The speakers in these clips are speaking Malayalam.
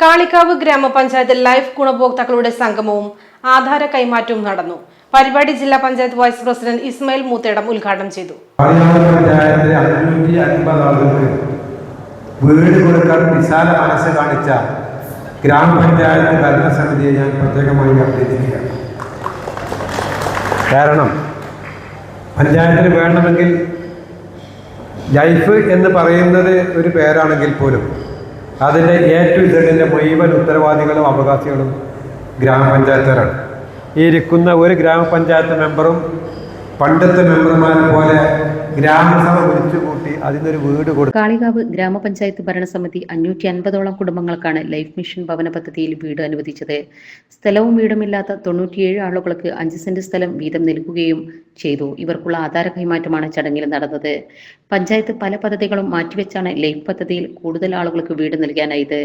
കാളിക്കാവ് ഗ്രാമപഞ്ചായത്തിൽ ലൈഫ് ഗുണഭോക്താക്കളുടെ സംഗമവും ആധാര കൈമാറ്റവും നടന്നു. പരിപാടി ജില്ലാ പഞ്ചായത്ത് വൈസ് പ്രസിഡന്റ് ഇസ്മായിൽ മൂത്തേടം ഉദ്ഘാടനം ചെയ്തു. വീട് കൊടുക്കാൻ വിശാല മനസ്സ് കാണിച്ച ഗ്രാമപഞ്ചായത്ത് ഭരണസമിതിയെ ഞാൻ പ്രത്യേകമായി അഭ്യർത്ഥിക്കുകയാണ്. കാരണം പഞ്ചായത്തിന് വേണമെങ്കിൽ ലൈഫ് എന്ന് പറയുന്നത് ഒരു പേരാണെങ്കിൽ പോലും അതിന്റെ എ ടു ഇസഡിന്റെ മുഴുവൻ ഉത്തരവാദികളും അവകാശികളും ഗ്രാമപഞ്ചായത്തുകാരാണ്. ഈ ഇരിക്കുന്ന ഒരു ഗ്രാമപഞ്ചായത്ത് മെമ്പറും പണ്ടത്തെ മെമ്പർമാരെ പോലെ ഗ്രാമസഭ വിളിച്ചു കൂട്ടി അതിനൊരു വീട് കൊടുത്തു കാളികാവ് ഗ്രാമപഞ്ചായത്ത് ഭരണസമിതി അഞ്ഞൂറ്റി അൻപതോളം കുടുംബങ്ങൾക്കാണ് ലൈഫ് മിഷൻ ഭവന പദ്ധതിയിൽ വീട് അനുവദിച്ചത്. സ്ഥലവും വീടുമില്ലാത്ത തൊണ്ണൂറ്റിയേഴ് ആളുകൾക്ക് അഞ്ച് സെന്റ് സ്ഥലം വീതം നൽകുകയും ചെയ്തു. ഇവർക്കുള്ള ആധാര കൈമാറ്റമാണ് ചടങ്ങിൽ നടന്നത്. പഞ്ചായത്ത് പല പദ്ധതികളും മാറ്റിവെച്ചാണ് ലൈഫ് പദ്ധതിയിൽ കൂടുതൽ ആളുകൾക്ക് വീട് നൽകാനായത്.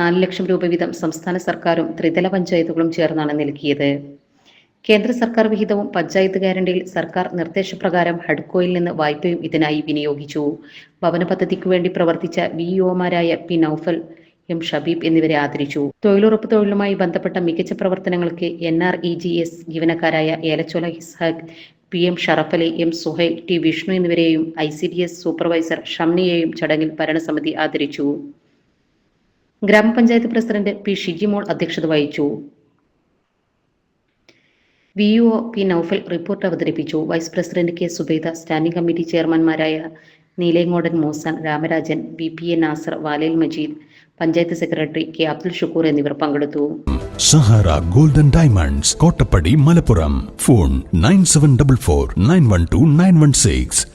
നാല് ലക്ഷം രൂപ വീതം സംസ്ഥാന സർക്കാരും ത്രിതല പഞ്ചായത്തുകളും ചേർന്നാണ് നൽകിയത്. കേന്ദ്ര സർക്കാർ വിഹിതവും പഞ്ചായത്ത് ഗ്യാരണ്ടിയിൽ സർക്കാർ നിർദ്ദേശപ്രകാരം ഹഡ്കോയിൽ നിന്ന് വായ്പയും ഇതിനായി വിനിയോഗിച്ചു. ഭവന പദ്ധതിക്ക് വേണ്ടി പ്രവർത്തിച്ച വി ഒമാരായ പി നൌഫൽ എം ഷബീബ് എന്നിവരെ ആദരിച്ചു. തൊഴിലുറപ്പ് തൊഴിലുമായി ബന്ധപ്പെട്ട മികച്ച പ്രവർത്തനങ്ങൾക്ക് N R E G S ജീവനക്കാരായ Elachola Hishaq P M Sharafali M Suhail T Vishnu എന്നിവരെയും I C D S supervisor ഷംനിയെയും ചടങ്ങിൽ ഭരണസമിതി ആദരിച്ചു. ഗ്രാമപഞ്ചായത്ത് പ്രസിഡന്റ് പി ഷിജിമോൾ അധ്യക്ഷത വഹിച്ചു. V O P Noufal report അവതരിപ്പിച്ചു. Vice president K Subaida standing committee ചെയർമാൻമാരായ Neelengodan Mosan Ramarajan V P A Nasar Valel Majeed panchayat secretary K Abdul Shukkur എന്നിവർ പങ്കെടുത്തു. Sahara golden diamonds Kottappadi Malappuram. Phone nine seven double four nine one two nine one six.